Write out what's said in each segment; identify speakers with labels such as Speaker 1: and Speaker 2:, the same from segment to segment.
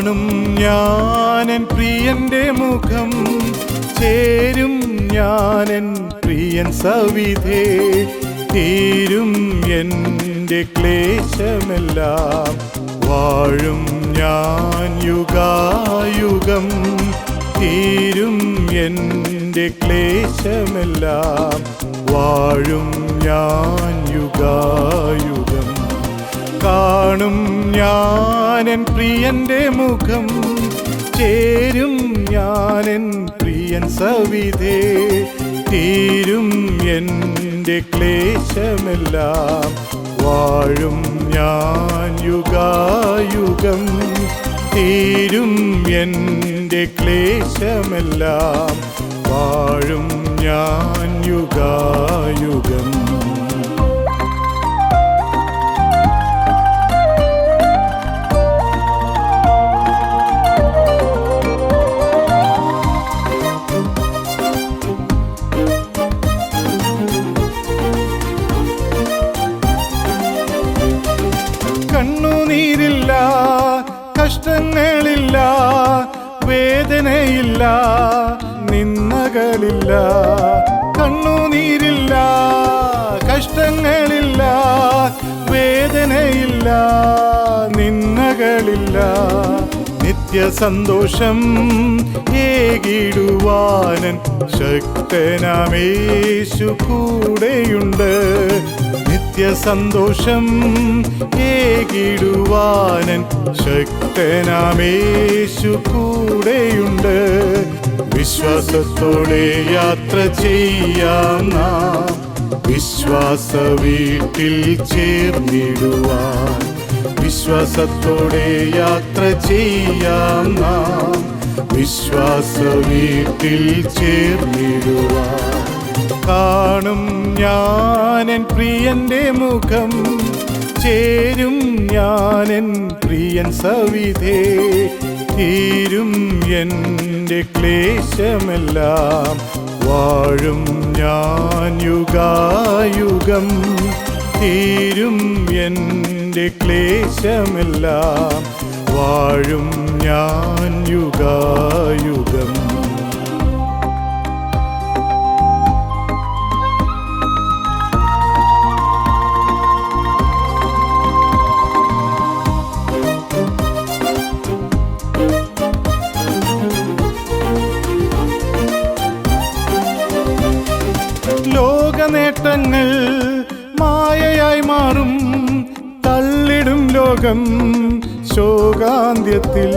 Speaker 1: കാണും ഞാനൻ പ്രിയന്റെ മുഖം. ചേരും ഞാനൻ പ്രിയൻ സവിധേ. തീരും എന്റെ ക്ലേശമെല്ലാം. വാഴും ഞാൻ യുഗായുഗം. തീരും എന്റെ ക്ലേശമെല്ലാം. വാഴും ഞാൻ യുഗായുഗം. കാണും ഞാനൻ പ്രിയന്റെ മുഖം ചേരും ഞാനൻ പ്രിയൻ സവിധേ. തീരും എന്റെ ക്ലേശമെല്ലാം. വാഴും ഞാൻ യുഗായുഗം. തീരും എന്റെ ക്ലേശമെല്ലാം. കഷ്ടങ്ങളില്ല വേദനയില്ല നിന്നകളില്ല കണ്ണുനീരില്ല കഷ്ടങ്ങളില്ല വേദനയില്ല നിന്നകളില്ല നിത്യസന്തോഷം ഏകിടുവാനൻ ശക്തനാമേശു കൂടെയുണ്ട്. നിത്യസന്തോഷം ഏകിടുവാനൻ ശക്തനാമേശു കൂടെയുണ്ട്. വിശ്വാസത്തോടെ യാത്ര ചെയ്യാം വിശ്വാസ വീട്ടിൽ ചേർന്നിടുവാൻ. വിശ്വാസത്തോടെ യാത്ര ചെയ്യാം വിശ്വാസ വീട്ടിൽ ചേർന്നിടുവാൻ. കാണും ഞാനൻ പ്രിയന്റെ മുഖം. ചേരും ഞാനൻ പ്രിയൻ സവിധേ. തീരും എന്റെ ക്ലേശമെല്ലാം. വാഴും ഞാൻ യുഗായുഗം. തീരും എന്റെ ക്ലേശമെല്ലാം. വാഴും ഞാൻ യുഗായുഗം. ലോക നേട്ടങ്ങൾ മായയായി മാറും. തള്ളിടും ലോകം ശോകാന്ത്യത്തിൽ.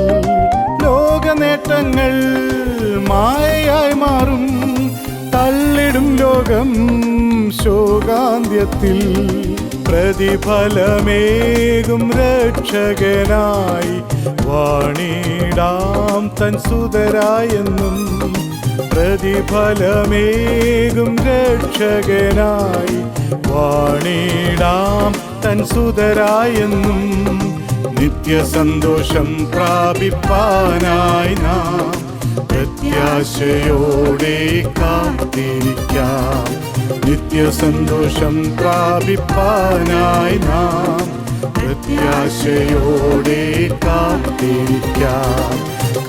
Speaker 1: ലോക നേട്ടങ്ങൾ മായയായി മാറും. തള്ളിടും ലോകം ശോകാന്ത്യത്തിൽ. പ്രതിഫലമേകും രക്ഷകനായി. വാണിടാം തൻ സുതരായെന്നും പ്രതിഫലമേകും രക്ഷകനായി. വാണിടാം തൻ സുതരായെന്നും നിത്യസന്തോഷം പ്രാപിപ്പാനായി നാം പ്രത്യാശയോടെ കാത്തിരിക്കാം. നിത്യസന്തോഷം പ്രാപിപ്പാനായി നാം പ്രത്യാശയോടെ കാത്തിരിക്കാം.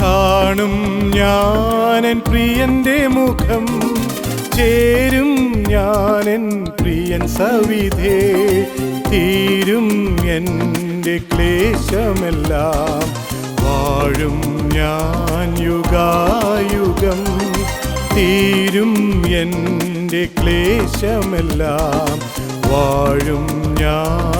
Speaker 1: കാണും ഞാനൻ പ്രിയന്റെ മുഖം ചേരും ഞാനൻ പ്രിയൻ സവിധേ തീരും എന്റെ ക്ലേശമെല്ലാം. വാഴും ഞാൻ യുഗായുഗം. തീരും എന്റെ ക്ലേശമെല്ലാം. വാഴും ഞാൻ